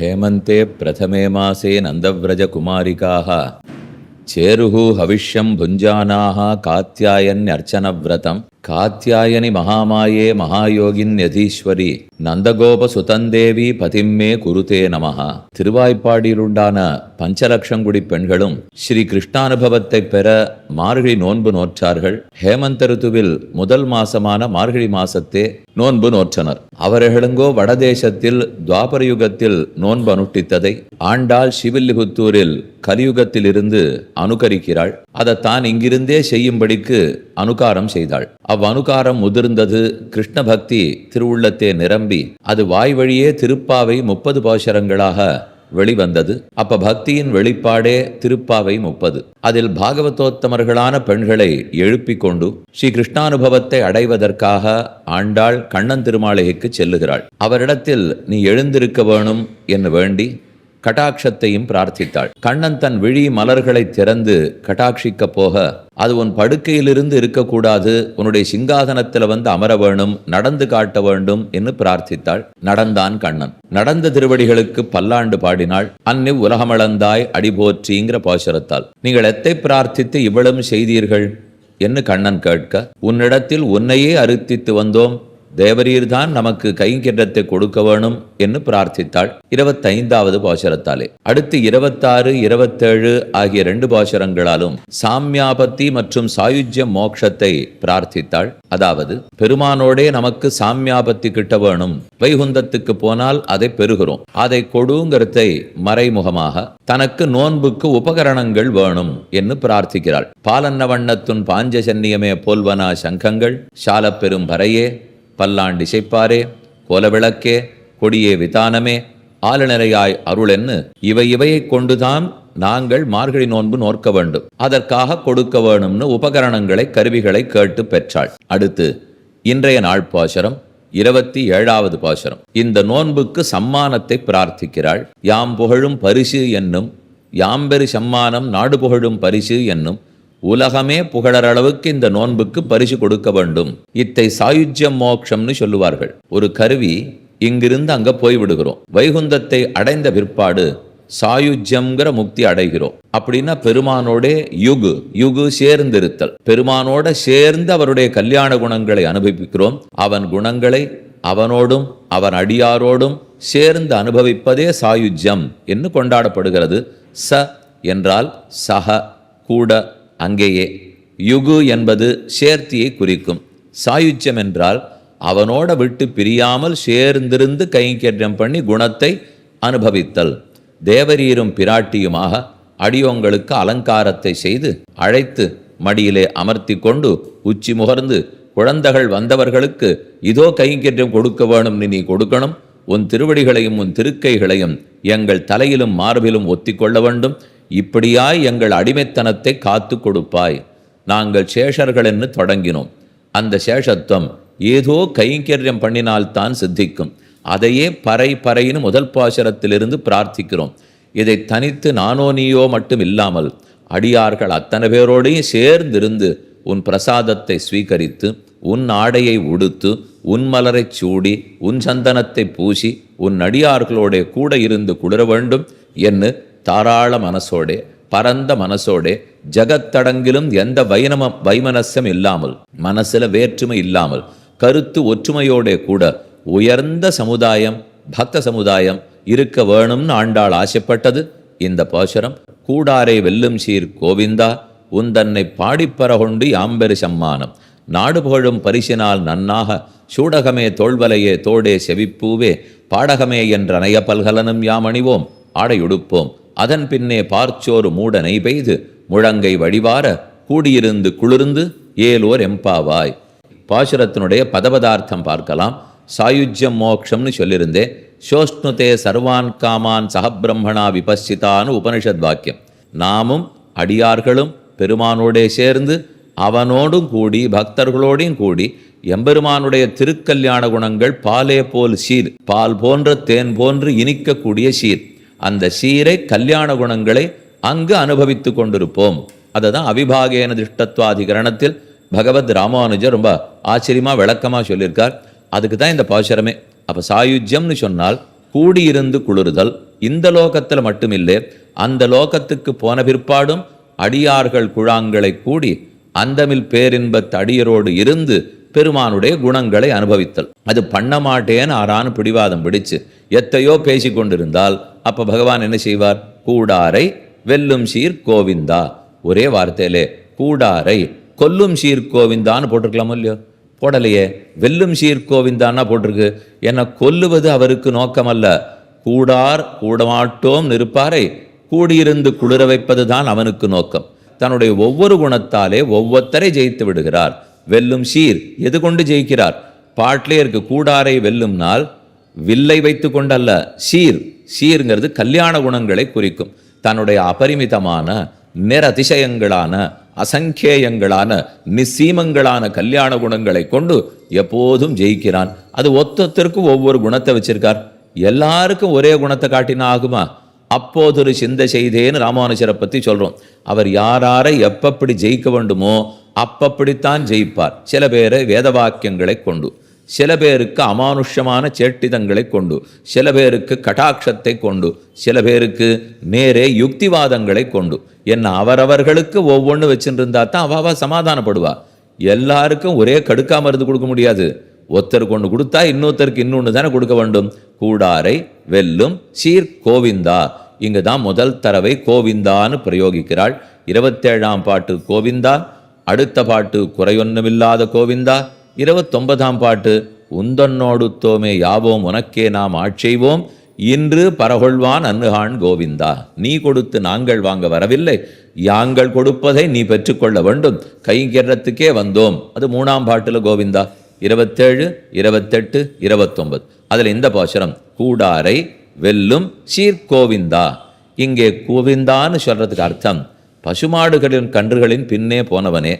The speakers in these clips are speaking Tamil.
హేమంతే ప్రథమే మాసే నందవ్రజకుమారికా. చేరు హవిష్యం భుంజానా కాత్యాయన్యర్చనవ్రతం. காத்தியாயனி மகாமாயே மகாயோகின் யதீஸ்வரி நந்தகோப சுதந்தேவி பதிம்மே குருதே நமஹா. திருவாய்ப்பாடியிலுண்டான பஞ்சலட்சங்குடி பெண்களும் ஸ்ரீ கிருஷ்ணானுபவத்தைப் பெற மார்கழி நோன்பு நோற்றார்கள். ஹேமந்த ருத்துவில் முதல் மாசமான மார்கழி மாசத்தே நோன்பு நோற்றனர். அவர்களெங்கோ வடதேசத்தில் துவாபரயுகத்தில் நோன்பு அனுஷ்டித்ததை ஆண்டாள் சிவில்லிபுத்தூரில் கலியுகத்திலிருந்து அனுகரிக்கிறாள். அதைத்தான் இங்கிருந்தே செய்யும்படிக்கு அனுகாரம் செய்தாள். அவ்வனுகாரம் முதிர்ந்தது. கிருஷ்ண பக்தி திருவுள்ளத்தே நிரம்பி அது வாய் வழியே திருப்பாவை முப்பது பாசுரங்களாக வெளிவந்தது. அப்ப பக்தியின் வெளிப்பாடே திருப்பாவை முப்பது. அதில் பாகவதோத்தமர்களான பெண்களை எழுப்பிக் கொண்டு ஸ்ரீ கிருஷ்ணானுபவத்தை அடைவதற்காக ஆண்டாள் கண்ணன் திருமாளிகைக்கு செல்லுகிறாள். அவரிடத்தில் நீ எழுந்திருக்க வேணும் என்று வேண்டி கட்டாட்சத்தையும் பிரார்த்தித்தாள். கண்ணன் தன் விழி மலர்களை திறந்து கட்டாட்சிக்க போக அது உன் படுக்கையிலிருந்து இருக்கக்கூடாது உன்னுடைய சிங்காதனத்தில் வந்து அமர வேணும் நடந்து காட்ட வேண்டும் என்று பிரார்த்தித்தாள் நடந்தான் கண்ணன். நடந்த திருவடிகளுக்கு பல்லாண்டு பாடினாள். அன்னி உலகமளந்தாய் அடிபோற்றிங்கிற பாசுரத்தால். நீங்கள் எத்தை பிரார்த்தித்து இவ்வளவு செய்தீர்கள்? என்று கண்ணன் கேட்க உன்னிடத்தில் உன்னையே அறுத்தித்து வந்தோம். தேவரீர்தான் நமக்கு கைங்கிரத்தை கொடுக்க வேணும் என்று பிரார்த்தித்தாள் இருபத்தைந்தாவது பாசுரத்தாலே. அடுத்து இருபத்தாறு இருபத்தேழு ஆகிய ரெண்டு பாசுரங்களாலும் சாமியாபத்தி மற்றும் சாயுஜ்ய மோட்சத்தை பிரார்த்தித்தாள். அதாவது பெருமானோடே நமக்கு சாமியாபத்தி கிட்ட வேணும். வைகுந்தத்துக்கு போனால் அதை பெறுகிறோம். அதை கொடுங்கிறதை மறைமுகமாக தனக்கு நோன்புக்கு உபகரணங்கள் வேணும் என்று பிரார்த்திக்கிறாள். பாலன்ன வண்ணத்துன் பாஞ்சசன்னியமே போல்வனா சங்கங்கள் சாலப்பெரும் பறையே பல்லாண்டு இசைப்பாரே கோலவிளக்கே கொடியே விதானமே ஆளுநரையாய் அருளென்னு இவை இவையைக் கொண்டுதான் நாங்கள் மார்கழி நோன்பு நோற்க வேண்டும். அதற்காக கொடுக்க வேணும்னு உபகரணங்களை கருவிகளை கேட்டு பெற்றாள். அடுத்து இன்றைய நாள் பாசரம் இருபத்தி ஏழாவது பாசரம். இந்த நோன்புக்கு சம்மானத்தை பிரார்த்திக்கிறாள். யாம் புகழும் பரிசு என்னும் யாம்பெரு சம்மானம் நாடு புகழும் பரிசு என்னும் உலகமே புகழற அளவுக்கு இந்த நோன்புக்கு பரிசு கொடுக்க வேண்டும். இத்தை சாயுஜ்யம் மோட்சம்னு சொல்லுவார்கள். ஒரு கருவி இங்கிருந்து அங்க போய் விடுகிறோம் வைகுந்தத்தை அடைந்த பிற்பாடு சாயுஜ்யம்ங்கிற முக்தி அடைகிறோம். அப்படின்னா பெருமானோடே யுகு யுகு சேர்ந்திருத்தல். பெருமானோட சேர்ந்து அவருடைய கல்யாண குணங்களை அனுபவிக்கிறோம். அவன் குணங்களை அவனோடும் அவன் அடியாரோடும் சேர்ந்து அனுபவிப்பதே சாயுஜ்யம் என்று கொண்டாடப்படுகிறது. ச என்றால் சக கூட அங்கேயே யுகு என்பது சேர்த்தியை குறிக்கும். சாயுச்சியம் என்றால் அவனோட விட்டு பிரியாமல் சேர்ந்திருந்து கைங்கரியம் பண்ணி குணத்தை அனுபவித்தல். தேவரீரும் பிராட்டியுமாக அடியோங்களுக்கு அலங்காரத்தை செய்து அழைத்து மடியிலே அமர்த்தி கொண்டு உச்சி முகர்ந்து குழந்தைகள் வந்தவர்களுக்கு இதோ கைங்கரியம் கொடுக்க வேணும் நீ கொடுக்கணும். உன் திருவடிகளையும் உன் திருக்கைகளையும் எங்கள் தலையிலும் மார்பிலும் ஒத்திக்கொள்ள வேண்டும். இப்படியாய் எங்கள் அடிமைத்தனத்தை காத்து கொடுப்பாய். நாங்கள் சேஷர்கள் என்று தொடங்கினோம். அந்த சேஷத்துவம் ஏதோ கைங்கரியம் பண்ணினால்தான் சித்திக்கும். அதையே பறை பறையின் முதல் பாசரத்திலிருந்து பிரார்த்திக்கிறோம். இதை தனித்து நானோ நீயோ மட்டும் இல்லாமல் அடியார்கள் அத்தனை பேரோடையும் சேர்ந்திருந்து உன் பிரசாதத்தை ஸ்வீகரித்து உன் ஆடையை உடுத்து உன் மலரைச் சூடி உன் சந்தனத்தை பூசி உன் அடியார்களோட கூட இருந்து குளிர வேண்டும் என்று தாராள மனசோடே பரந்த மனசோடே ஜகத்தடங்கிலும் எந்த வைனம வைமனசம் இல்லாமல் மனசுல வேற்றுமை இல்லாமல் கருத்து ஒற்றுமையோடே கூட உயர்ந்த சமுதாயம் பக்த சமுதாயம் இருக்க வேணும்னு ஆண்டாள் ஆசைப்பட்டது. இந்த பாசுரம் கூடாரை வெல்லும் சீர் கோவிந்தா உந்தன்னை பாடிப்பற கொண்டு யாம்பெரு சம்மானம். நாடு புகழும் பரிசினால் நன்னாக சூடகமே தோள்வலையே தோடே செவிப்பூவே பாடகமே என்ற நய பல்கலனும் யாம் அணிவோம் ஆடையுடுப்போம். அதன் பின்னே பார்ச்சோறு மூட பெய்து முழங்கை வழிவார கூடியிருந்து குளிர்ந்து ஏலோர் எம்பாவாய். பாசுரத்தினுடைய பதபதார்த்தம் பார்க்கலாம். சாயுஜ்யம் மோக்ஷம்னு சொல்லியிருந்தேன் சோஷ்ணுதே சர்வான் காமான் சகபிரம்மணா விபசிதான்னு உபனிஷத் வாக்கியம். நாமும் அடியார்களும் பெருமானோடே சேர்ந்து அவனோடும் கூடி பக்தர்களோடையும் கூடி எம்பெருமானுடைய திருக்கல்யாண குணங்கள் பாலே போல் சீர். பால் போன்ற தேன் போன்று இனிக்கக்கூடிய சீர். அந்த சீரை கல்யாண குணங்களை அங்கு அனுபவித்து கொண்டிருப்போம். அதை தான் அவிபாகேன திருஷ்டத்வாதிகரணத்தில் பகவத் ராமானுஜர் ரொம்ப ஆச்சரியமாக விளக்கமாக சொல்லியிருக்கார். அதுக்கு தான் இந்த பாசுரமே. அப்போ சாயுஜ்யம்னு சொன்னால் கூடியிருந்து குளிருதல். இந்த லோகத்தில் மட்டுமில்லை அந்த லோகத்துக்கு போன பிற்பாடும் அடியார்கள் குழாங்களை கூடி அந்தமில் பேரின்பத் அடியரோடு இருந்து பெருமானுடைய குணங்களை அனுபவித்தல். அது பண்ண மாட்டேன்னு ஆறான்னு பிடிவாதம் பிடிச்சு எத்தையோ பேசி கொண்டிருந்தால் அப்ப பகவான் என்ன செய்வார்? கூடாரை வெல்லும் சீர் கோவிந்தா. ஒரே வார்த்தையிலே கூடாரை கொல்லும் சீர் கோவிந்தான்னு போட்டிருக்கலாமோ இல்லையோ? போடலையே. வெல்லும் சீர் கோவிந்தான்னா போட்டிருக்கு. என்ன கொல்லுவது அவருக்கு நோக்கமல்ல. கூடார் கூடமாட்டோம் நிற்பாரை கூடியிருந்து குளிர வைப்பதுதான் அவனுக்கு நோக்கம். தன்னுடைய ஒவ்வொரு குணத்தாலே ஒவ்வொருத்தரை ஜெயித்து விடுகிறார். வெல்லும் சீர் எது கொண்டு ஜெயிக்கிறார்? பாட்டிலேயருக்கு கூடாரை வெல்லும் நாள் வில்லை வைத்து கொண்டல்ல சீர். சீர்ங்கிறது கல்யாண குணங்களை குறிக்கும். தன்னுடைய அபரிமிதமான நிரதிசயங்களான அசங்கேயங்களான நிசீமங்களான கல்யாண குணங்களை கொண்டு எப்போதும் ஜெயிக்கிறான். அது ஒத்தொத்தருக்கும் ஒவ்வொரு குணத்தை வச்சிருக்கார். எல்லாருக்கும் ஒரே குணத்தை காட்டினா ஆகுமா? அப்போதொரு சிந்தை செய்தேன்னு ராமானுஜரை பற்றி சொல்கிறோம் அவர் யாராரை எப்பப்படி ஜெயிக்க வேண்டுமோ அப்பப்படித்தான் ஜெயிப்பார். சில பேரை வேதவாக்கியங்களை கொண்டு சில பேருக்கு அமானுஷ்யமான சேட்டிதங்களை கொண்டு சில பேருக்கு கடாட்சத்தை கொண்டு சில பேருக்கு நேரே யுக்திவாதங்களை கொண்டு. என்ன அவரவர்களுக்கு ஒவ்வொன்று வச்சுருந்தா தான் அவாவா சமாதானப்படுவா. எல்லாருக்கும் ஒரே கடுக்கா மருந்து கொடுக்க முடியாது. ஒருத்தருக்கு ஒன்று கொடுத்தா இன்னொருத்தருக்கு இன்னொன்று தானே கொடுக்க வேண்டும். கூடாரை வெல்லும் சீர் கோவிந்தா. இங்கு தான் முதல் தரவை கோவிந்தான்னு பிரயோகிக்கிறாள். இருபத்தேழாம் பாட்டு கோவிந்தா அடுத்த பாட்டு குறையொன்னுமில்லாத கோவிந்தா. இருபத்தொன்பதாம் பாட்டு உந்தன்னோடுத்தோமே யாவோம் உனக்கே நாம் ஆட்செய்வோம் இன்று பரகொள்வான் அன்னுகான் கோவிந்தா. நீ கொடுத்து நாங்கள் வாங்க வரவில்லை. யாங்கள் கொடுப்பதை நீ பெற்றுக்கொள்ள வேண்டும். கைங்கிறத்துக்கே வந்தோம். அது மூணாம் பாட்டில் கோவிந்தா. இருபத்தேழு இருபத்தெட்டு இருபத்தொன்பது. அதில் இந்த பாசுரம் கூடாரை வெல்லும் சீர்கோவிந்தா இங்கே கோவிந்தான்னு சொல்றதுக்கு அர்த்தம் பசுமாடுகளின் கன்றுகளின் பின்னே போனவனே.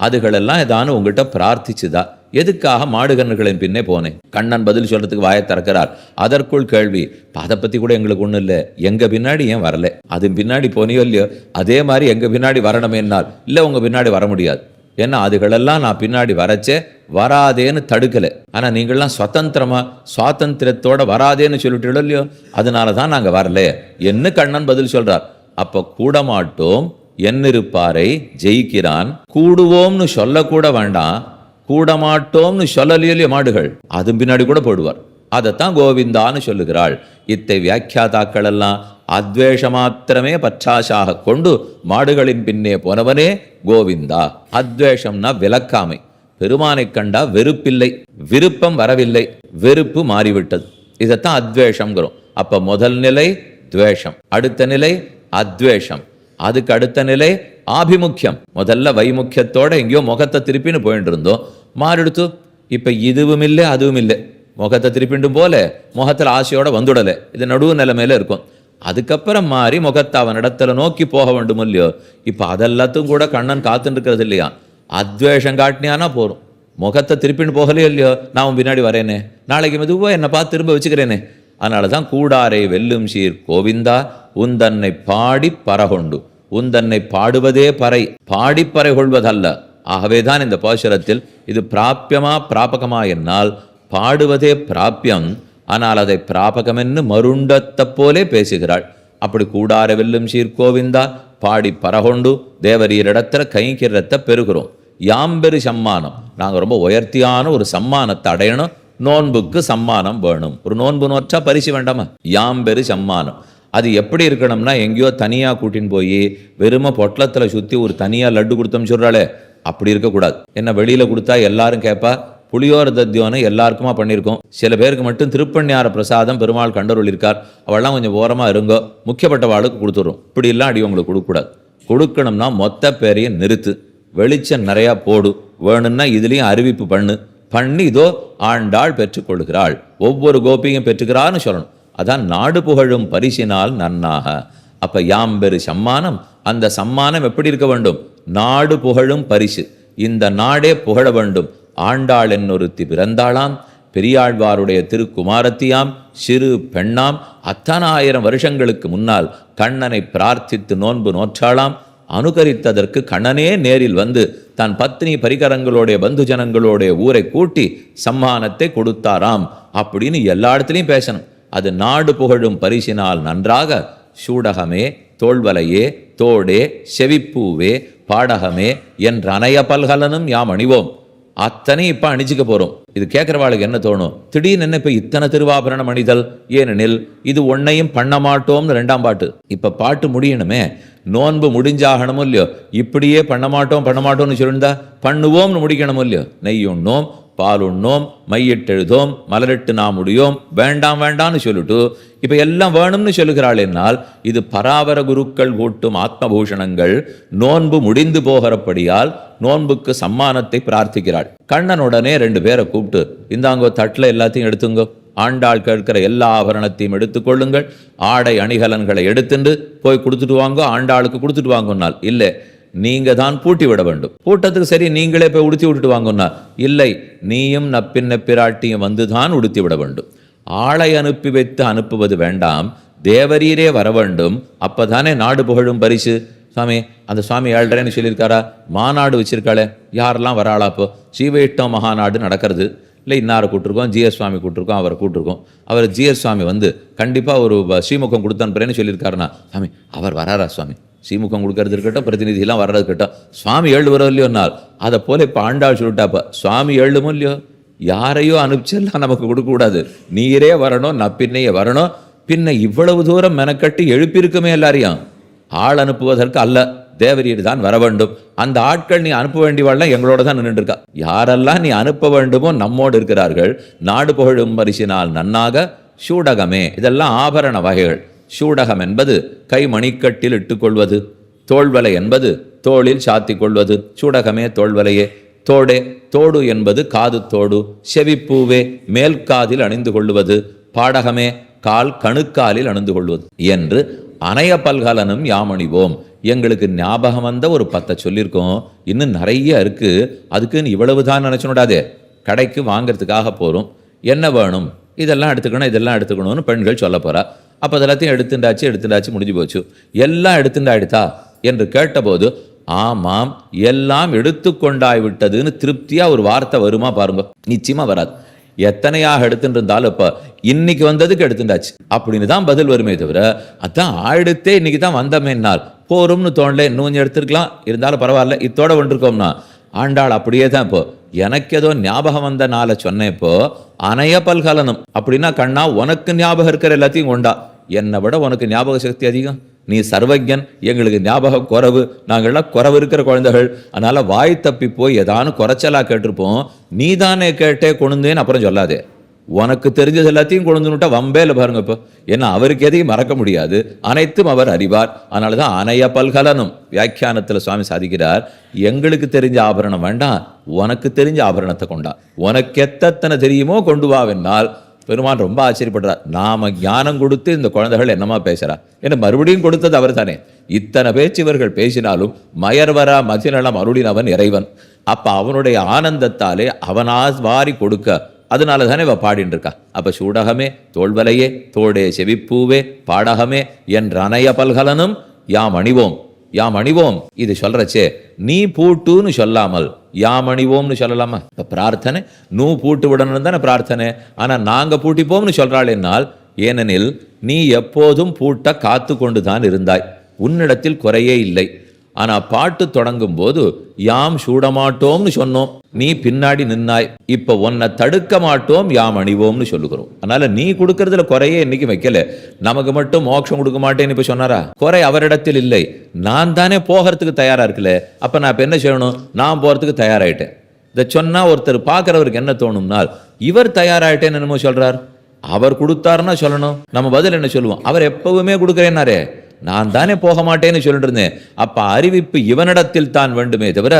அதுகளெல்லாம் ஏதானு உங்ககிட்ட பிரார்த்திச்சுதா? எதுக்காக மாடுகன்றுகளின் பின்னே போனேன்? கண்ணன் பதில் சொல்றதுக்கு வாயை திறக்கிறார். அதற்குள் கேள்வி அதை பத்தி கூட எங்களுக்கு ஒன்றும் இல்லை. எங்க பின்னாடி ஏன் வரல? அது பின்னாடி போனியோ இல்லையோ? அதே மாதிரி எங்க பின்னாடி வரணுமேனால் இல்லை உங்க பின்னாடி வர முடியாது. ஏன்னா அதுகளெல்லாம் நான் பின்னாடி வரச்சே வராதேன்னு தடுக்கலை. ஆனால் நீங்கள்லாம் சுதந்திரமா சுவாதந்திரத்தோட வராதேன்னு சொல்லிட்டு இல்லையோ? அதனால தான் நாங்கள் வரல. என்ன கண்ணன் பதில் சொல்றார். அப்போ கூட மாட்டோம் என்னிருப்பாரை ஜெயிக்கிறான் கூடுவோம்னு சொல்லக்கூட வேண்டாம் கூட மாட்டோம்னு சொல்லலையோ மாடுகள். அது பின்னாடி கூட போடுவார். அதைத்தான் கோவிந்தான்னு சொல்லுகிறாள். இத்தை வியாக்கியாதாக்கள் எல்லாம் அத்வேஷ மாத்திரமே பற்றாசாக கொண்டு மாடுகளின் பின்னே போனவனே கோவிந்தா. அத்வேஷம்னா விலக்காமை பெருமானைக் கண்டா வெறுப்பில்லை விருப்பம் வரவில்லை வெறுப்பு மாறிவிட்டது. இதைத்தான் அத்வேஷங்கிறோம் அப்ப முதல் நிலை துவேஷம் அடுத்த நிலை அத்வேஷம் அதுக்கு அடுத்த நிலை ஆபிமுக்கியம். முதல்ல வைமுக்கியத்தோட எங்கேயோ முகத்தை திருப்பின்னு போயிட்டு இருந்தோம் மாறிடுத்து இப்ப இதுவும் இல்லை அதுவும் இல்லை. முகத்தை திருப்பிண்டும் போல முகத்துல ஆசையோட வந்துடலை. இது நடுவு நிலைமையில இருக்கும். அதுக்கப்புறம் மாறி முகத்தை அவன் இடத்துல நோக்கி போக வேண்டும் இல்லையோ? இப்போ அதெல்லாத்தும் கூட கண்ணன் காத்துன்னு இருக்கிறது இல்லையா? அத்வேஷம் காட்டினியானா போகும் முகத்தை திருப்பின்னு போகலையோ இல்லையோ? நான் உன் பின்னாடி வரேனே. நாளைக்கு மெதுவா என்னை பார்த்து திரும்ப வச்சுக்கிறேனே. அதனால தான் கூடாரை வெல்லும் சீர் கோவிந்தா உந்தன்னை பாடி பரகொண்டு உந்தன்னை பாடுவதே பறை பாடி பறை கொள்வதல்ல ஆகவே தான் இந்த பாசுரத்தில் இது பிராப்பியமா பிராபகமா என்னால் பாடுவதே பிராப்பியம் ஆனால் அதை பிராபகமென்னு மருண்டத்தைப் போலே பேசுகிறாள். அப்படி கூடார வெல்லும் சீர்கோவிந்தா பாடி பரகொண்டு தேவரீரிடத்தில் கைங்கிறத்தை பெறுகிறோம். யாம்பெரு சம்மானம். நாங்கள் ரொம்ப உயர்த்தியான ஒரு சம்மானத்தை அடையணும். நோன்புக்கு சம்மானம் வேணும். ஒரு நோன்பு நோற்றா பரிசு வேண்டாமா? யாம்பெரு சம்மானம். அது எப்படி இருக்கணும்னா எங்கேயோ தனியாக கூட்டின்னு போய் வெறும பொட்டலத்தில் சுற்றி ஒரு தனியாக லட்டு கொடுத்தோம்னு சொல்கிறாளே அப்படி இருக்கக்கூடாது. என்ன வெளியில் கொடுத்தா எல்லாரும் கேட்பா புளியோர தத்தியோனை எல்லாருக்குமா பண்ணியிருக்கோம் சில பேருக்கு மட்டும் திருப்பண்ணியார பிரசாதம் பெருமாள் கண்டருள் இருக்கார் அவள்லாம் கொஞ்சம் ஓரமாக இருங்கோ. முக்கியப்பட்டவாளுக்கு கொடுத்துட்றோம் இப்படிலாம் அடி உங்களுக்கு கொடுக்கக்கூடாது. கொடுக்கணும்னா மொத்த பேரையும் நிறுத்து. வெளிச்சம் நிறையா போடு. வேணும்னா இதுலேயும் அறிவிப்பு பண்ணு. பண்ணி இதோ ஆண்டாள் பெற்றுக்கொள்கிறாள் ஒவ்வொரு கோபியும் பெற்றுக்கிறான்னு சொல்லணும். அதான் நாடு புகழும் பரிசினால் நன்னாக. அப்ப யாம்பெரு சம்மானம்? அந்த சம்மானம் எப்படி இருக்க வேண்டும்? நாடு புகழும் பரிசு. இந்த நாடே புகழ வேண்டும். ஆண்டாள் என்னொருத்தி பிறந்தாளாம் பெரியாழ்வாருடைய திருக்குமாரத்தியாம் சிறு பெண்ணாம் அத்தனாயிரம் வருஷங்களுக்கு முன்னால் கண்ணனை பிரார்த்தித்து நோன்பு நோற்றாளாம். அனுகரித்ததற்கு கண்ணனே நேரில் வந்து தன் பத்னி பரிகரங்களுடைய பந்துஜனங்களுடைய ஊரை கூட்டி சம்மானத்தை கொடுத்தாராம் அப்படின்னு எல்லா இடத்துலையும் பேசணும். அது நாடு புகழும் பரிசினால் நன்றாக சூடகமே தோள்வலையே தோடே செவிப்பூவே பாடகமே என்ற அணைய பல்கலனும் யாம் அணிவோம். அத்தனை இப்ப அணிச்சுக்க போறோம். இது கேட்கறவாளுக்கு என்ன தோணும்? திடீர்னு என்ன இப்ப இத்தனை திருவாபரணம் அணிதல்? ஏனெனில் இது ஒன்னையும் பண்ண மாட்டோம்னு ரெண்டாம் பாட்டு. இப்ப பாட்டு முடியணுமே. நோன்பு முடிஞ்சாகணுமோ இல்லையோ? இப்படியே பண்ண மாட்டோம் பண்ண மாட்டோம்னு சொல்லியிருந்தா பண்ணுவோம்னு முடிக்கணுமோ இல்லையோ? நெய் உண்ணோம் பால் உண்ணோம் மையிட்டெழுதோம் மலரிட்டு நாம் உடையோம். வேண்டாம் வேண்டாம்னு சொல்லிட்டு இப்ப எல்லாம் வேணும்னு சொல்லுகிறாள் என்னால் இது பராவர குருக்கள் கூட்டும் ஆத்மபூஷணங்கள். நோன்பு முடிந்து போகிறபடியால் நோன்புக்கு சம்மானத்தை பிரார்த்திக்கிறாள். கண்ணனுடனே ரெண்டு பேரை கூப்பிட்டு இந்தாங்கோ தட்டில் எல்லாத்தையும் எடுத்துங்கோ. ஆண்டாள் கேட்கிற எல்லா ஆபரணத்தையும் எடுத்துக்கொள்ளுங்கள் ஆடை அணிகலன்களை எடுத்துண்டு போய் கொடுத்துட்டு வாங்கோ ஆண்டாளுக்கு கொடுத்துட்டு வாங்கன்னால் இல்லை நீங்க தான் பூட்டி விட வேண்டும். பூட்டத்துக்கு சரி நீங்களே போய் உடுத்தி விட்டுட்டு வாங்கன்னா இல்லை நீயும் நப்பின்ன பிராட்டியும் வந்து தான் உடுத்தி விட வேண்டும். ஆளை அனுப்பி வைத்து அனுப்புவது வேண்டாம். தேவரீரே வர வேண்டும். அப்பதானே நாடு புகழும் பரிசு. சுவாமி அந்த சுவாமி ஏழ்றேன்னு சொல்லியிருக்காரா? மாநாடு வச்சிருக்காளே. யாரெல்லாம் வராளா அப்போ? ஸ்ரீவைஷ்ணவ மகாநாடு நடக்கிறது. இல்லை இன்னாரை கூட்டிருக்கோம்? ஜிஎஸ் சுவாமி கூட்டிருக்கோம் அவரை கூட்டிருக்கோம். அவர் ஜிஎஸ் சுவாமி வந்து கண்டிப்பாக ஒரு ஸ்ரீமுகம் கொடுத்து அனுப்புறேன்னு சொல்லியிருக்காருண்ணா சாமி அவர் வராரா சுவாமி சீமுகம் கொடுக்கறது இருக்கட்டும் பிரதிநிதியெல்லாம் வர்றது இருக்கட்டும். சுவாமி ஏழு வரும் இல்லையோ நாள் அதை போல இப்போ ஆண்டாள் சொல்லிட்டாப்ப சுவாமி ஏழுமோ இல்லையோ? யாரையோ அனுப்பிச்செல்லாம் நமக்கு கொடுக்கக்கூடாது. நீரே வரணும் நான் பின்னையே வரணும். பின்ன இவ்வளவு தூரம் மெனக்கட்டி எழுப்பியிருக்குமே எல்லாரையும். ஆள் அனுப்புவதற்கு அல்ல தேவரீர் தான் வர வேண்டும். அந்த ஆட்கள் நீ அனுப்ப வேண்டியவாள்லாம் எங்களோட தான் நின்றுட்டு இருக்கா. யாரெல்லாம் நீ அனுப்ப வேண்டுமோ நம்மோடு இருக்கிறார்கள். நாடு புகழும் பரிசினால் நன்னாக சூடகமே. இதெல்லாம் ஆபரண வகைகள். சூடகம் என்பது கை மணிக்கட்டில் இட்டுக்கொள்வது தோள்வலை என்பது தோளில் சாத்திக் கொள்வது சூடகமே தோள்வலையே தோடே தோடு என்பது காது தோடு. செவிப்பூவே மேல் காதில் அணிந்து கொள்வது பாடகமே கால் கணுக்காலில் அணிந்து கொள்வது என்று அணைய பல்கலனும் யாமணிவோம். எங்களுக்கு ஞாபகம் வந்த ஒரு பத்தை சொல்லியிருக்கோம். இன்னும் நிறைய இருக்கு. அதுக்குன்னு இவ்வளவு தான் நினைச்சுடாதே கடைக்கு வாங்குறதுக்காக போகிறோம் என்ன வேணும்? இதெல்லாம் எடுத்துக்கணும் இதெல்லாம் எடுத்துக்கணும்னு பெண்கள் சொல்ல போறா. அப்போ அதெல்லாத்தையும் எடுத்துண்டாச்சு எடுத்துண்டாச்சு முடிஞ்சு போச்சு. எல்லாம் எடுத்துண்டாயிடுதா என்று கேட்டபோது ஆமாம் எல்லாம் எடுத்துக்கொண்டாய் விட்டதுன்னு திருப்தியா ஒரு வார்த்தை வருமா பாருங்க. நிச்சயமா வராது. எத்தனையாக எடுத்துட்டு இருந்தாலும் இப்போ இன்னைக்கு வந்ததுக்கு எடுத்துட்டாச்சு அப்படின்னு தான் பதில் வருமே தவிர அதான் ஆயிடுத்தே இன்னைக்கு தான் வந்தமேனால் போரும்னு தோணல இன்னும் கொஞ்சம் எடுத்துருக்கலாம். இருந்தாலும் பரவாயில்ல இத்தோட வந்துருக்கோம்னா ஆண்டாள் அப்படியே தான் இப்போ. எனக்கு ஏதோ ஞாபகம் வந்த நாளை சொன்னேப்போ அணைய பல்கலனம். அப்படின்னா கண்ணா உனக்கு ஞாபகம் இருக்கிற எல்லாத்தையும் கொண்டா. என்னை விட உனக்கு ஞாபக சக்தி அதிகம். நீ சர்வஜன் எங்களுக்கு ஞாபகம் குறவு. நாங்கள்லாம் குறவு இருக்கிற குழந்தைகள். அதனால வாய் தப்பி போய் ஏதானு குறைச்சலா கேட்டிருப்போம். நீ தானே கேட்டே கொண்டுந்தேன்னு அப்புறம் சொல்லாதே. உனக்கு தெரிஞ்சது எல்லாத்தையும் கொழுந்துனுட்டா வம்பேல பாருங்க இப்போ. ஏன்னா அவருக்கு எதையும் மறக்க முடியாது. அனைத்தும் அவர் அறிவார். அதனால தான் அணைய பல்கலனும் வியாக்கியானத்தில் சுவாமி சாதிக்கிறார். எங்களுக்கு தெரிஞ்ச ஆபரணம் வேண்டாம். உனக்கு தெரிஞ்ச ஆபரணத்தை கொண்டா. உனக்கு எத்தனை தெரியுமோ கொண்டு வாவென்னால் பெருமான் ரொம்ப ஆச்சரியப்படுறார். நாம ஞானம் கொடுத்து இந்த குழந்தைகள் என்னமா பேசுறா? ஏன்னா மறுபடியும் கொடுத்தது அவர் தானே இத்தனை பேச்சு இவர்கள் பேசினாலும் மயர்வரா மதிநலம் அருளினவன் இறைவன். அப்போ அவனுடைய ஆனந்தத்தாலே அவனா வாரி கொடுக்க அதனால தானே இவ பாடின்னு இருக்கா அப்ப சூடகமே தோள்வலையே தோடே செவிப்பூவே பாடகமே என் அணைய பல்கலனும் யாம் அணிவோம் யாம் அணிவோம் இது சொல்றச்சே நீ பூட்டுன்னு சொல்லாமல் யாம் அணிவோம்னு சொல்லலாமா? இப்ப பிரார்த்தனை நூ பூட்டு விடணும் தானே பிரார்த்தனை. ஆனா நாங்க பூட்டிப்போம்னு சொல்றாள் என்னால் ஏனெனில் நீ எப்போதும் பூட்ட காத்து கொண்டு தான் இருந்தாய். உன்னிடத்தில் குறையே இல்லை. ஆனா பாட்டு தொடங்கும் போது யாம் சூடமாட்டோம்னு சொன்னோம். நீ பின்னாடி நின்னாய். இப்ப உன்னை தடுக்க மாட்டோம் யாம் அணிவோம்னு சொல்லுகிறோம். அதனால நீ கொடுக்கறதுல குறையே இன்னைக்கு வைக்கல. நமக்கு மட்டும் மோட்சம் கொடுக்க மாட்டேன்னு இப்ப சொன்னாரா? குறை அவரிடத்தில் இல்லை. நான் தானே போகிறதுக்கு தயாரா இருக்கல. அப்ப நான் இப்ப என்ன செய்யணும்? நான் போறதுக்கு தயாராயிட்டேன். இதை சொன்னா ஒருத்தர் பாக்குறவருக்கு என்ன தோணும்னால் இவர் தயாராயிட்டேன்னு என்னமோ சொல்றார். அவர் கொடுத்தாருன்னா சொல்லணும். நம்ம பதில் என்ன சொல்லுவோம்? அவர் எப்பவுமே கொடுக்குறேன்னாரே. நான் தானே போக மாட்டேன்னு சொல்லிட்டு இருந்தேன். அப்ப அறிவிப்பு இவனிடத்தில் தான் வேண்டுமே தவிர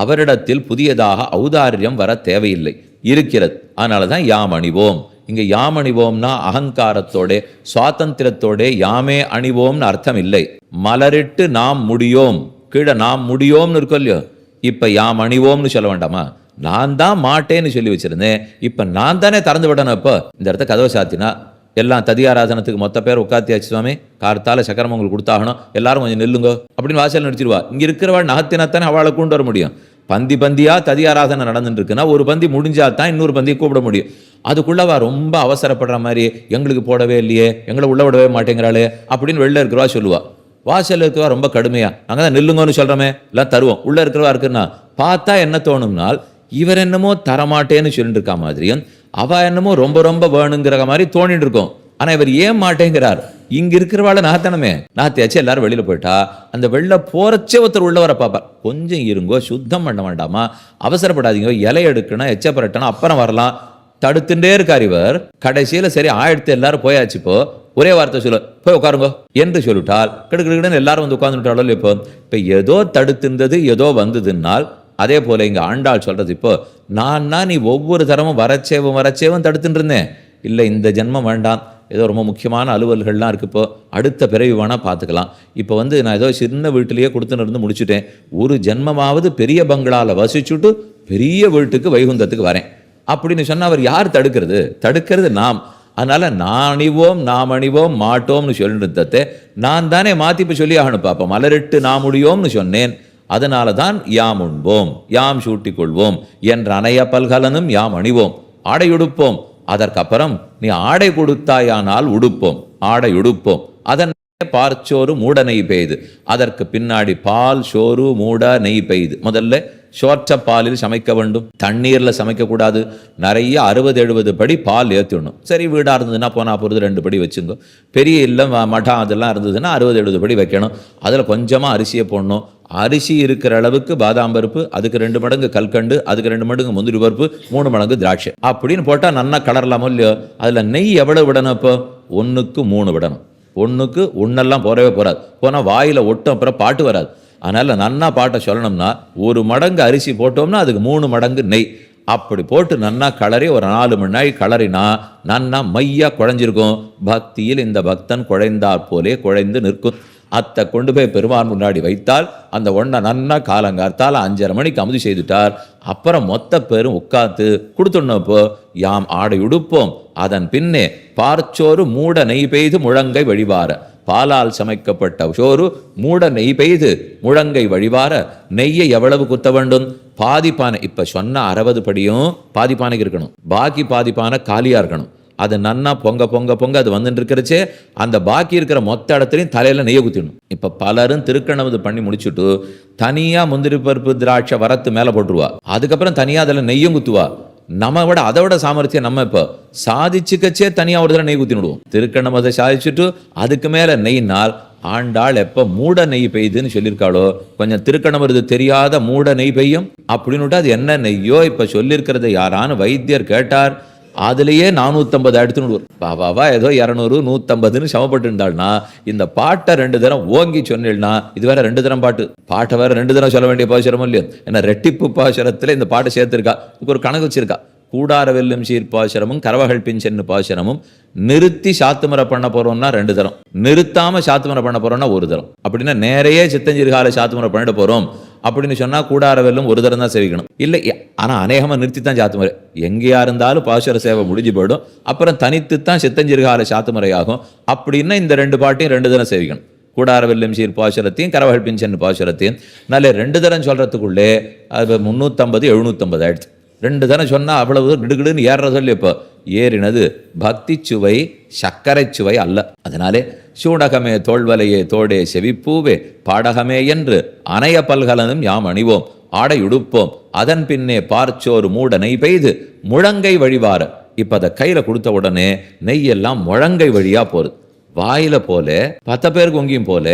அவரிடத்தில் புதியதாக ஔதாரியம் வர தேவையில்லை. இருக்கிறது. அதனால தான் யாம் அணிவோம். இங்க யாம் அணிவோம்னா அகங்காரத்தோட சுவாதந்திரத்தோட யாமே அணிவோம்னு அர்த்தம் இல்லை மலரிட்டு நாம் முடியோம். கீழே நாம் முடியோம்னு இருக்கோம் இல்லையோ? இப்ப யாம் அணிவோம்னு சொல்ல வேண்டாமா? நான் தான் மாட்டேன்னு சொல்லி வச்சிருந்தேன். இப்ப நான் தானே திறந்து விடணும் இப்போ இந்த இடத்த கதவை சாத்தினா எல்லாம் ததியாராதனத்துக்கு மொத்த பேர் உட்காத்தியாச்சு சுவாமி. கார்த்தால சக்கரம் உங்களுக்கு கொடுத்தாகணும். எல்லாரும் கொஞ்சம் நெல்லுங்க. அப்படின்னு வாசல் நிறுத்திடுவா. இங்க இருக்கிறவாள் நகத்தினத்தானே அவளை கொண்டு வர முடியும். பந்தி பந்தியா ததியாராதனை நடந்துட்டு இருக்குன்னா ஒரு பந்தி முடிஞ்சா தான் இன்னொரு பந்தியை கூப்பிட முடியும். அதுக்குள்ளவா ரொம்ப அவசரப்படுற மாதிரி எங்களுக்கு போடவே இல்லையே எங்களை உள்ள விடவே மாட்டேங்கிறாளே அப்படின்னு வெளில இருக்கிறவா சொல்லுவா. வாசல் இருக்கிறவா ரொம்ப கடுமையா. நாங்கள் தான் நெல்லுங்கன்னு சொல்கிறோமே எல்லாம் தருவோம். உள்ள இருக்கிறவா இருக்குன்னா பார்த்தா என்ன தோணும்னால் இவர் என்னமோ தரமாட்டேன்னு சொல்லிட்டு இருக்கா மாதிரியும் அவ என்னமோ ரொம்ப ரொம்ப வேணுங்கிற மாதிரி தோணிட்டு இருக்கும். ஆனால் இவர் ஏன் மாட்டேங்கிறார்? இங்க இருக்கிறவாள நாத்தனமே நாத்தியாச்சு எல்லாரும் வெளியில் போயிட்டா அந்த வெளில போறச்சே ஒருத்தர் உள்ள வர பார்ப்பார் கொஞ்சம் இருங்கோ சுத்தம் பண்ண வேண்டாமா? அவசரப்படாதீங்க இலை எடுக்கணும் எச்ச பரட்டணும் அப்புறம் வரலாம். தடுத்துட்டே இருக்கார் இவர். கடைசியில் சரி ஆயிடுத்து எல்லாரும் போயாச்சு இப்போ. ஒரே வார்த்தை சொல்ல போய் உட்காருங்க என்று சொல்லிட்டால் கிடுக்கிடுன்னு எல்லாரும் வந்து உட்காந்துட்டாலும் இப்போ. இப்போ ஏதோ தடுத்திருந்தது ஏதோ வந்ததுன்னால் அதே போல் இங்கே ஆண்டாள் சொல்கிறது இப்போ நான்னா நீ ஒவ்வொரு தரமும் வரச்சேவும் வரச்சேவும் தடுத்துட்டு இருந்தேன் இல்லை இந்த ஜென்மம் வேண்டாம். ஏதோ ரொம்ப முக்கியமான அலுவல்கள்லாம் இருக்குது இப்போ. அடுத்த பிறவி வேணால் பார்த்துக்கலாம். இப்போ வந்து நான் ஏதோ சின்ன வீட்டிலேயே கொடுத்துன்னு இருந்து முடிச்சுட்டேன். ஒரு ஜென்மமாவது பெரிய பங்களாவில் வசிச்சுட்டு பெரிய வீட்டுக்கு வைகுந்தத்துக்கு வரேன். அப்படின்னு சொன்னால் அவர் யார் தடுக்கிறது? தடுக்கிறது நாம். அதனால் நான் அணிவோம் நாம் அணிவோம் மாட்டோம்னு சொல்லிட்டு நான் தானே மாற்றி இப்போ சொல்லி ஆகணும் பார்ப்போம் மலரிட்டு நாம் முடியோம்னு சொன்னேன். அதனால தான் யாம் உண்போம் யாம் சூட்டிக் கொள்வோம் என்ற அணைய பல்கலனும் யாம் அணிவோம். ஆடை உடுப்போம் அதற்கப்புறம் நீ ஆடை கொடுத்தாயானால் உடுப்போம் ஆடை உடுப்போம். அதன் பார்ச்சோறு மூட நெய் பெய்து அதற்கு பின்னாடி பால் சோறு மூட நெய் பெய்து. முதல்ல சோற்ற பாலில் சமைக்க வேண்டும். தண்ணீரில் சமைக்கக்கூடாது நிறைய அறுபது எழுபது படி பால் ஏற்றிடணும் சரி வீடாக இருந்ததுன்னா போனால் போகிறது ரெண்டு படி வச்சுங்க. பெரிய இல்லம் மடம் அதெல்லாம் இருந்ததுன்னா அறுபது எழுபது படி வைக்கணும். அதில் கொஞ்சமாக அரிசியை போடணும். அரிசி இருக்கிற அளவுக்கு பாதாம் பருப்பு அதுக்கு ரெண்டு மடங்கு கல்கண்டு அதுக்கு ரெண்டு மடங்கு முந்திரி பருப்பு மூணு மடங்கு திராட்சை. அப்படின்னு போட்டால் நல்லா கலரலாமோ இல்லையோ? அதில் நெய் எவ்வளோ விடணும் இப்போ? ஒன்றுக்கு மூணு விடணும். ஒன்றுக்கு ஒன்றெல்லாம் போகவே போகாது போனால் வாயில் ஒட்டும் அப்புறம் பாட்டு வராது. அதனால் நன்னா பாட்டை சொல்லணும்னா ஒரு மடங்கு அரிசி போட்டோம்னா அதுக்கு மூணு மடங்கு நெய். அப்படி போட்டு நன்னா கலரி ஒரு நாலு மணி நாள் கலரினா நன்னா மையாக குழஞ்சிருக்கும். பக்தியில் இந்த பக்தன் குழைந்தாற் போலே குழைந்து நிற்கும். அத்தை கொண்டு போய் பெருமான் முன்னாடி வைத்தால் அந்த ஒன்றை நன்னா காலங்கார்த்தால் அஞ்சரை மணிக்கு அமுதி செய்துட்டார். அப்புறம் மொத்த பேரும் உட்காத்து கொடுத்துடனப்போ யாம் ஆடை உடுப்போம். அதன் பின்னே பார்ச்சோறு மூட நெய் பெய்து முழங்கை வழிவார. பாலால் சமைக்கப்பட்ட சோறு மூட நெய் பெய்து முழங்கை வழிவார நெய்யை எவ்வளவு குத்த வேண்டும்? பாதி பானை இப்ப சொன்ன அறுபது படியும் பாதி பானைக்கு இருக்கணும். பாக்கி பாதி பானை காலியா இருக்கணும். அது நன்னா பொங்க பொங்க பொங்க அது வந்துட்டு இருக்கிறச்சே அந்த பாக்கி இருக்கிற மொத்த இடத்துலையும் தலையில நெய்ய குத்திடணும். இப்ப பலரும் திருக்கணவது பண்ணி முடிச்சுட்டு தனியா முந்திரி பருப்பு திராட்சை வரத்து மேல போட்டுருவா. அதுக்கப்புறம் தனியா அதில் நெய்யும் குத்துவா. நம்ம விட அதை விட சாமர்த்தியம் நம்ம இப்போ சாதிச்சுக்கச்சே தனியாக ஒரு தடவை நெய் ஊற்றி விடுவோம். திருக்கண்ணமதை சாதிச்சுட்டு அதுக்கு மேல நெய்னால் ஆண்டாள் எப்போ மூட நெய் பெய்யுதுன்னு சொல்லியிருக்காளோ கொஞ்சம் திருக்கணமருது தெரியாத மூட நெய் பெய்யும். அப்படின்னு அது என்ன நெய்யோ இப்ப சொல்லியிருக்கிறத யாரான வைத்தியர் கேட்டார். அதுலயே நானூத்தம்பது எடுத்துன்னு பாபாவா ஏதோ இரநூறு நூற்றம்பதுன்னு சமப்பட்டு இருந்தாள்னா இந்த பாட்டை ரெண்டு தரம் ஓங்கி சொன்னீள்னா இது வேற ரெண்டு தரம் பாட்டு. பாட்டை வேற ரெண்டு தரம் சொல்ல வேண்டிய பாசுரமும் இல்லையோ? ஏன்னா ரெட்டிப்பு பாசுரத்தில் இந்த பாட்டை சேர்த்துருக்கா? ஒரு கணக்கு வச்சிருக்கா. கூடார வெல்லும் சீர் பாசுரமும் கரவகள் பிஞ்சென்னு பாசுரமும் நிறுத்தி சாத்துமரை பண்ண போறோம்னா ரெண்டு தரம். நிறுத்தாம சாத்துமரை பண்ண போறோம்னா ஒரு தரம். அப்படின்னா நேரையே சித்தஞ்சிறுகால சாத்துமரை பண்ணிட போறோம். அப்படின்னு சொன்னால் கூடார வெல்லும் ஒரு தரம் தான் சேவிக்கணும். இல்லை ஆனால் அநேகமாக நிறுத்தி தான் சாத்துமுறை எங்கேயா இருந்தாலும் பாசுர சேவை முடிஞ்சு போயிடும். அப்புறம் தனித்து தான் சித்தஞ்சிறுகால சாத்துமுறையாகும் அப்படின்னா இந்த ரெண்டு பாட்டையும் ரெண்டு தரம் சேவிக்கணும். கூடார வெல்லும் சீர் பாசுரத்தையும் கரவகள் பிஞ்சன் பாசுரத்தையும். நல்ல ரெண்டு தரம் சொல்கிறதுக்குள்ளே அது முந்நூற்றம்பது எழுநூற்றம்பது ஆயிடுச்சு. ரெண்டு தரம் சொன்னால் அவ்வளவு கிடுகிடுன்னு ஏறுறது சொல்லி இப்போ. ஏறினது பக்தி சுவை சர்க்கரை சுவை அல்ல. அதனாலே சூடகமே தோல்வலையே தோடே செவிப்பூவே பாடகமே என்று அணைய பல்கலனும் யாம் அணிவோம் ஆடை உடுப்போம் அதன் பின்னே பார்ச்சோறு மூட நெய் பெய்து முழங்கை வழிவார. இப்ப அதை கையில கொடுத்த உடனே நெய்யெல்லாம் முழங்கை வழியா போகுது வாயில போல பத்த பேருக்கு ஒங்கியும் போல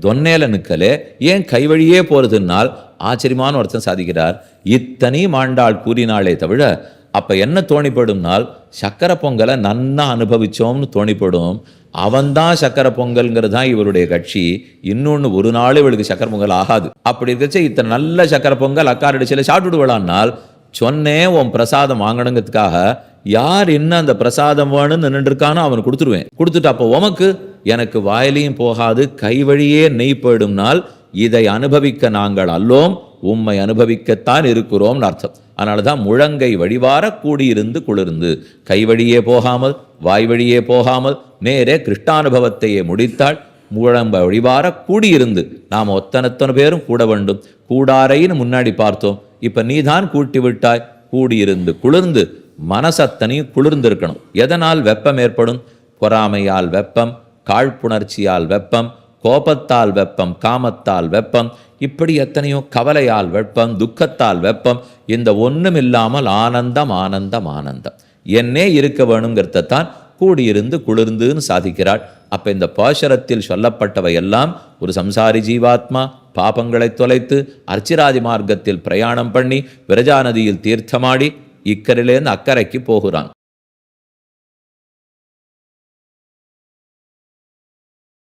தொன்னேல நிக்கலே ஏன் கை வழியே போறதுன்னால் ஆச்சரியமான ஒருத்தன் சாதிக்கிறார். இத்தனி மாண்டாள் கூறினாளே தவிர அப்போ என்ன தோணிப்படும்னால் சக்கரை பொங்கலை நன்னா அனுபவித்தோம்னு தோணிப்படும். அவன்தான் சக்கரை பொங்கல்ங்கிறது தான் இவருடைய கட்சி. இன்னொன்று ஒரு நாள் இவளுக்கு சக்கரை பொங்கல் ஆகாது. அப்படி இருக்கச்சு இத்தனை நல்ல சக்கரை பொங்கல் அக்காரடிச்சில சாப்பிட்டு விடலான்னால் சொன்னேன் உன் பிரசாதம் வாங்கணுங்கிறதுக்காக யார் என்ன அந்த பிரசாதம் வேணும்னு நின்றுருக்கானோ அவன் கொடுத்துருவேன். கொடுத்துட்டு அப்போ உமக்கு எனக்கு வாயிலையும் போகாது கை வழியே நெய் போயிடும்னால் இதை அனுபவிக்க நாங்கள் அல்லோம் உம்மை அனுபவிக்கத்தான் இருக்கிறோம்னு அர்த்தம். அதனால தான் முழங்கை வழிவார கூடியிருந்து குளிர்ந்து கை வழியே போகாமல் வாய் வழியே போகாமல் நேரே கிருஷ்டானுபவத்தையே முடித்தாள் முழம்ப வழிவார கூடியிருந்து நாம் ஒத்தனத்தனு பேரும் கூட வேண்டும். கூடாரைன்னு முன்னாடி பார்த்தோம். இப்போ நீதான் கூட்டி விட்டாய். கூடியிருந்து குளிர்ந்து மனசத்தனையும் குளிர்ந்திருக்கணும். எதனால் வெப்பம் ஏற்படும்? பொறாமையால் வெப்பம் காழ்ப்புணர்ச்சியால் வெப்பம் கோபத்தால் வெப்பம் காமத்தால் வெப்பம் இப்படி எத்தனையோ கவலையால் வெப்பம் துக்கத்தால் வெப்பம் இந்த ஒன்றும் இல்லாமல் ஆனந்தம் ஆனந்தம் ஆனந்தம். என்னே இருக்க வேணுங்கிறதத்தான் கூடியிருந்து குளிர்ந்துன்னு சாதிக்கிறாள். அப்ப இந்த பாஷரத்தில் சொல்லப்பட்டவை எல்லாம் ஒரு சம்சாரி ஜீவாத்மா பாபங்களை தொலைத்து அர்ச்சிராதி மார்க்கத்தில் பிரயாணம் பண்ணி விரஜா நதியில் தீர்த்தமாடி இக்கரிலேருந்து அக்கறைக்கு போகிறான்.